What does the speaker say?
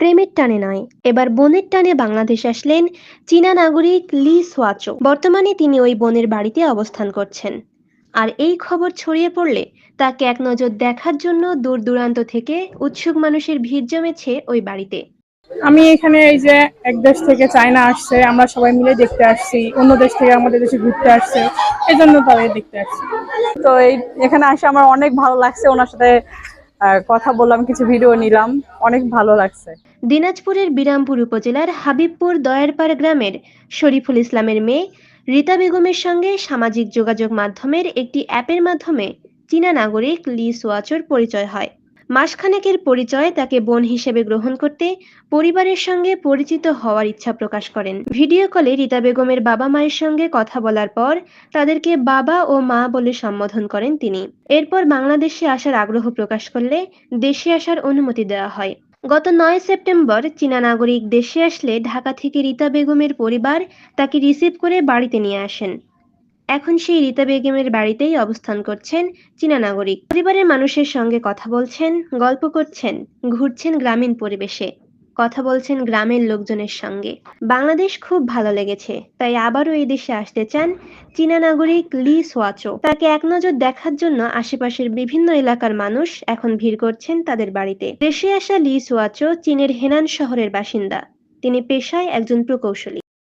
প্রেমের টানে নয়। এবার বোনের টানে বাংলাদেশ আসলেন চীনা নাগরিক লি সোয়াচো। বর্তমানে তিনি ওই বোনের বাড়িতে অবস্থান করছেন। আর এই খবর ছড়িয়ে পড়লে তাকে এক নজর দেখার জন্য দূর দূরান্ত থেকে উৎসুক মানুষের ভিড় জমেছে ওই বাড়িতে। আমি এখানে এই যে এক দেশ থেকে চায়না আসছে আমরা সবাই মিলে দেখতে আসছি অন্য দেশ থেকে আমাদের দেশে ঘুরতে আসছে এই জন্য তাদের দেখতে আসছি। তো এই এখানে আসে আমার অনেক ভালো লাগছে ওনার সাথে কথা বললাম, কিছু ভিডিও নিলাম। অনেক ভালো লাগছে। দিনাজপুরের বিরামপুর উপজেলার হাবিবপুর দয়ারপাড় গ্রামের শরীফুল ইসলামের মেয়ে রীতা বেগমের সঙ্গে সামাজিক যোগাযোগ মাধ্যমের একটি অ্যাপের মাধ্যমে চীনা নাগরিক লি সোয়াচোর পরিচয় হয়। মাসখানেকের পরিচয় তাকে বোন হিসেবে গ্রহণ করতে পরিবারের সঙ্গে পরিচিত হওয়ার ইচ্ছা প্রকাশ করেন। ভিডিও কলে রীতা বেগমের বাবা মায়ের সঙ্গে কথা বলার পর তাদেরকে বাবা ও মা বলে সম্বোধন করেন তিনি। এরপর বাংলাদেশে আসার আগ্রহ প্রকাশ করলে দেশে আসার অনুমতি দেওয়া হয়। গত নয় সেপ্টেম্বর চীনা নাগরিক দেশে আসলে ঢাকা থেকে রীতা বেগমের পরিবার তাকে রিসিভ করে বাড়িতে নিয়ে আসেন। এখন সেই রীতা বেগমের বাড়িতেই অবস্থান করছেন চীনা নাগরিক। পরিবারের মানুষের সঙ্গে কথা বলছেন, গল্প করছেন, ঘুরছেন গ্রামীণ পরিবেশে। কথা বলছেন গ্রামের লোকজনের সঙ্গে। বাংলাদেশ খুব ভালো লেগেছে, তাই আবারও এই দেশে আসতে চান চীনা নাগরিক লি সোয়াচো। তাকে এক নজর দেখার জন্য আশেপাশের বিভিন্ন এলাকার মানুষ এখন ভিড় করছেন তাদের বাড়িতে। দেশে আসা লি সোয়াচো চীনের হেনান শহরের বাসিন্দা। তিনি পেশায় একজন প্রকৌশলী।